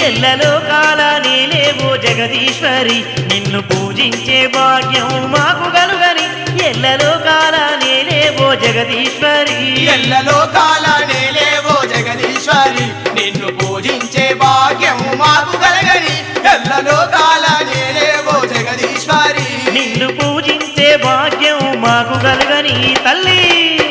ఎల్లలో కాల నేలేవో జగదీశ్వరి. నిన్ను పూజించే భాగ్యం మాకు కలుగని ఎల్లలో కాల నేలేవో జగదీశ్వరి. ఎల్లలో కాలనే లేవో జగదీశ్వరి. నిన్ను పూజించే భాగ్యం మాకు కలగని ఎల్లలో కాలనే లేవో జగదీశ్వరి. నిన్ను పూజించే భాగ్యం మాకు కలుగని తల్లి.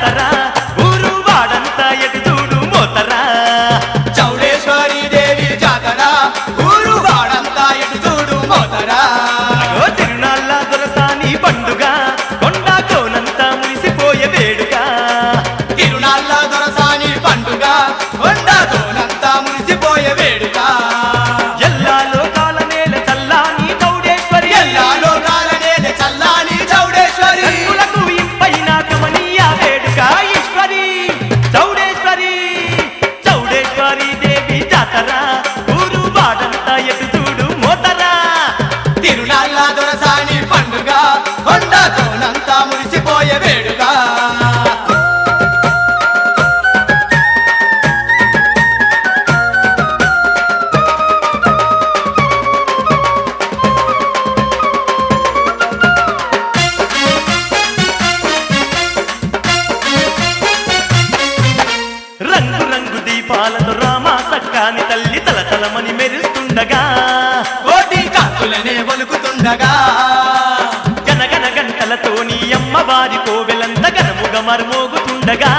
జాతర ఊరు వాడంతా ఎటు చూడు మోతరా? చౌడేశ్వరి దేవి జాతర ఊరు వాడంతా ఎటు చూడు మోతరా? అగో తిరునాళ్ళ దొరసాని పండుగ. దేవి మెరుస్తుండగా కోటి కాకులనే వలుకుతుండగా గనగన గంటలతోని అమ్మవారి కోవెలంత గనముగ మరుమోగుతుండగా.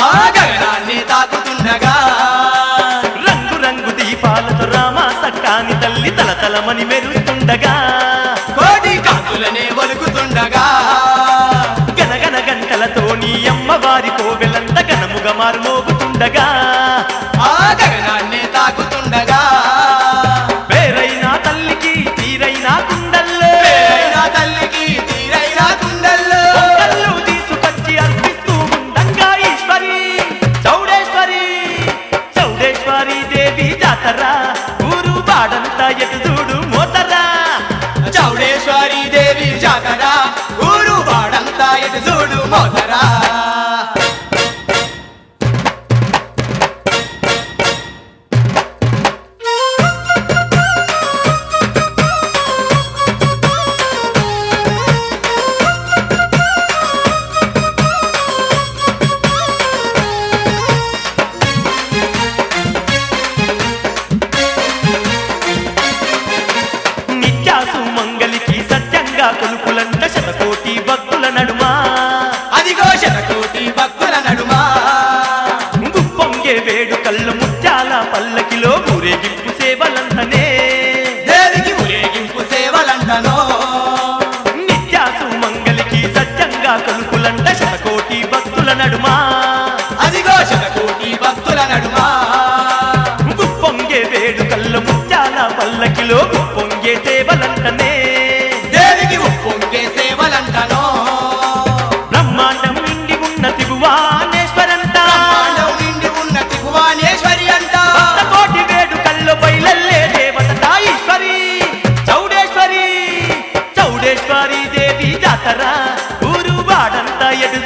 ఆ గగనాన్ని తాకుతుండగా. రంగు రంగు దీపాలతో రామా సక్కాని తల్లి తలతలమని మెరుస్తుండగా. కోటి కాకులనే వలుకుతుండగా గనగన గంటలతోని అమ్మవారి కోవెలంత గనముగ మరుమోగుతుండగా. ఎటు పల్లకిలో గుప్పొంగే సేవలంటనే దేవికి ఉప్పొంగే సేవలంటనో బ్రహ్మాండం నిండి ఉన్న దిగువానేశ్వరంట బ్రహ్మాండం నిండి ఉన్న త్రిభువనేశ్వరి అంట. కోటి వేడుకల్లో బయలల్లే దేవత ఈశ్వరి. చౌడేశ్వరి చౌడేశ్వరి దేవి జాతర ఊరు వాడంతా ఎటు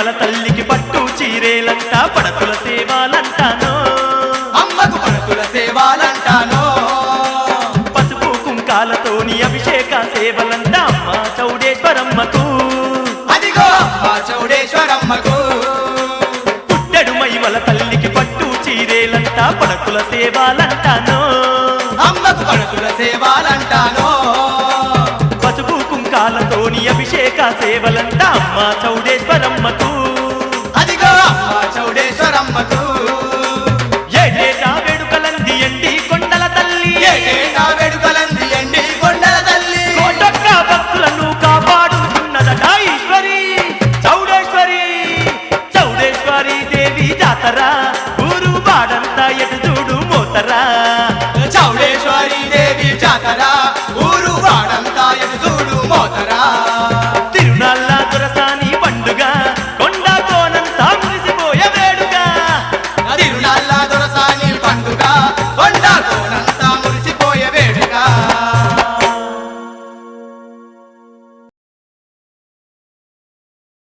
మైమల తల్లికి పట్టు చీరేలంట పడతుల సేవాలంటాను. అమ్మకు పడతుల సేవాలంటానో. పసుపు కుంకాలతోని అభిషేక సేవలంట అమ్మ చౌడేశ్వరమ్మకు. అదిగో అమ్మ చౌడేశ్వరమ్మకు. పుట్టెడు మైమల తల్లికి పట్టు చీరేలంట పడతుల సేవాలంటాను. అమ్మకు పడతుల సేవాలంటానో. పసుపు అభిషేక సేవలంట అమ్మ చౌడేశ్వరమ్మకు.